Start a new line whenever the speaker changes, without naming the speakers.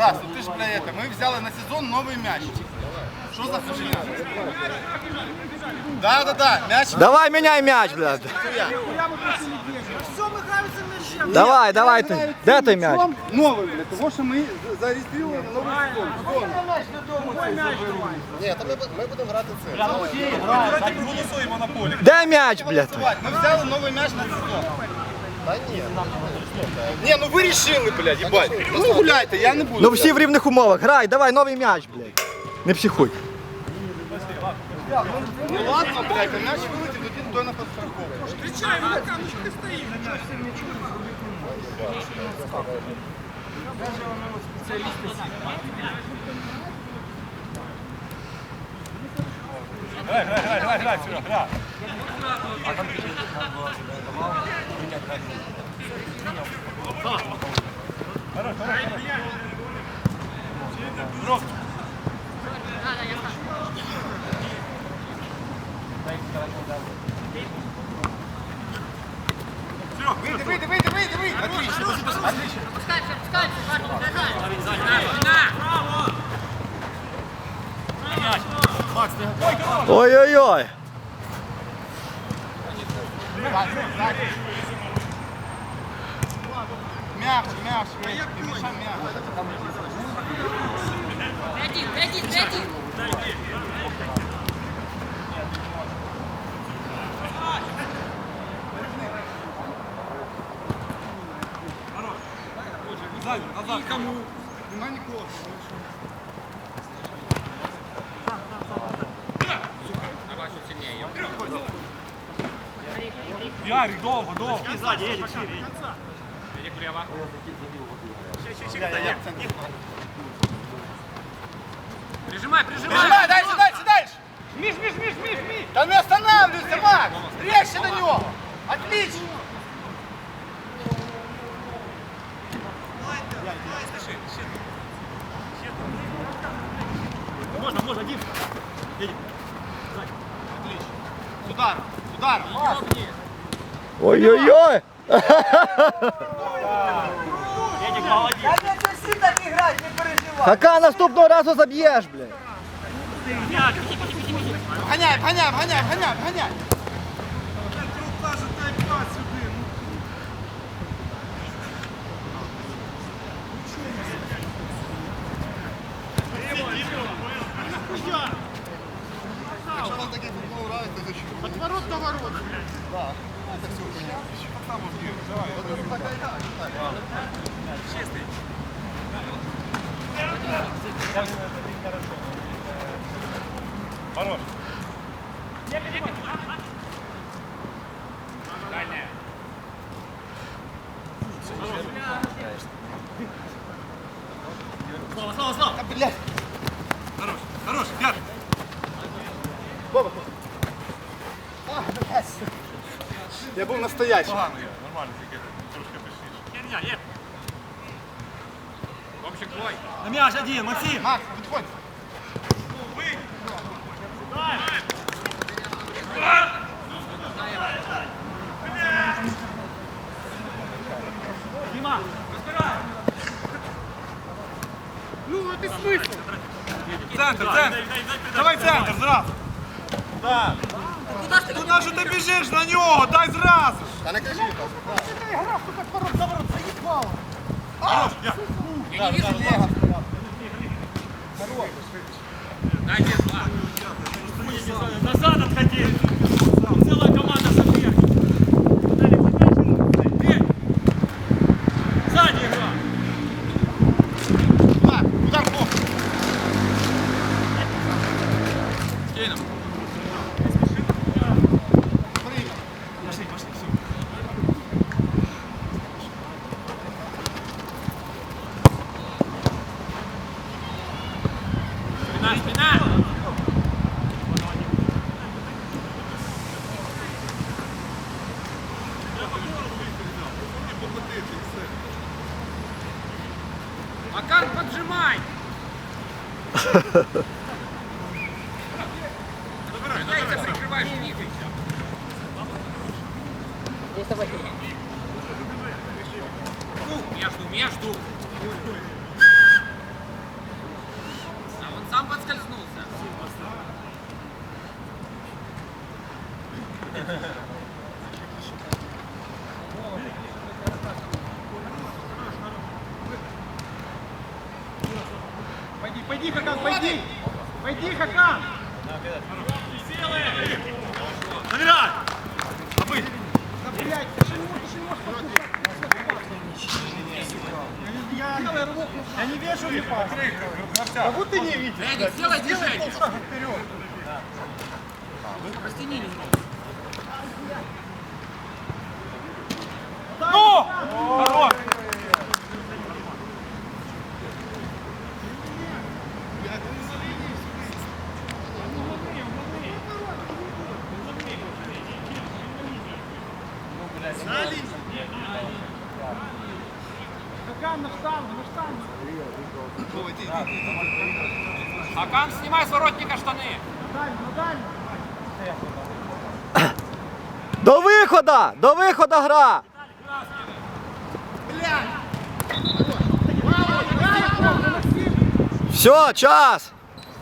Раз, ну ти ж, бля, это, ми взяли на сезон новий м'яч. Що за хуйня? Да, да, да, м'яч.
Давай, меняй мяч, блядь. Давай, давай ты. Де той мяч?
Новий, бля, тому що ми зареєстрували новий сезон.
Ні, то ми, ми будемо грати це.
Де мяч, блядь?
Ми взяли новий м'яч на сезон.
Та ні.
Ні, ну ви рішили, блядь, їбать. Ну гуляйте, я не буду.
Ну всі в рівних умовах. Грай, давай, новий мяч, блядь. Не психуй.
Ну ладно, блядь, а м'яч вилетів, тоді той на підстраховку. Вийди, вийди, вийди, вийди, вийди. Отлично. Отлично.
Ой-ой-ой.
М'якше, м'якше, вийди, м'яша м'якше.
Один, один, один.
Нема нікого.
Ярик, довго, довго.
Прижимай, прижимай.
Прижимай, дальше, дальше, дальше. Миш, Миш, Миш, Миш, Миш. Да не останавливайся, Макс. Резче на него. Отлично.
Можна, можна, Дім.
С ударом, с ударом.
Ой-ой-ой.
Едік, молодець.
Хака наступного разу заб'єш, блядь.
Гоняй, гоняй, гоняй, гоняй, гоняй.
Якщо вам такий футбол граєте, то що?
От ворот до ворот.
Так, це все понятно. Це така гра, так.
Хорош. Слава, слава, слава.
Да, блядь.
Хорош, хорош, Яр.
А, блядь. Я був настоящий.
Погано я, нормально, тільки трошки пишніше. Херня, є. Вовчик, давай. На м'яч один, Максим.
Макс, підходь.
Дима, розбирай.
Ну, от і смисл.
Центр, центр. Давай центр, зразу. Так. Куди ж ти біжиш на нього? Дай зразу.
Та не кажи так.
Хорош, я. Назад отходи. Целая команда соперников. Сзади игра.
Удар, удар,
Макар, поджимай. Дай ты прикрываешь них. Между, между.
Пойди, пойди, Хакан, пойди! Пойди, Хакан!
Забирай! Забыть!
Да, блядь, ты же не можешь, ты не можешь ну, Я не вижу не пас. Как будто ты не видишь.
Сделай движение.
Вперед.
Прости меня немного.
Ну! Хорош!
Акан, снимай с воротника штаны.
На дальню, на дальню.
До виходу! До виходу гра! Все, час!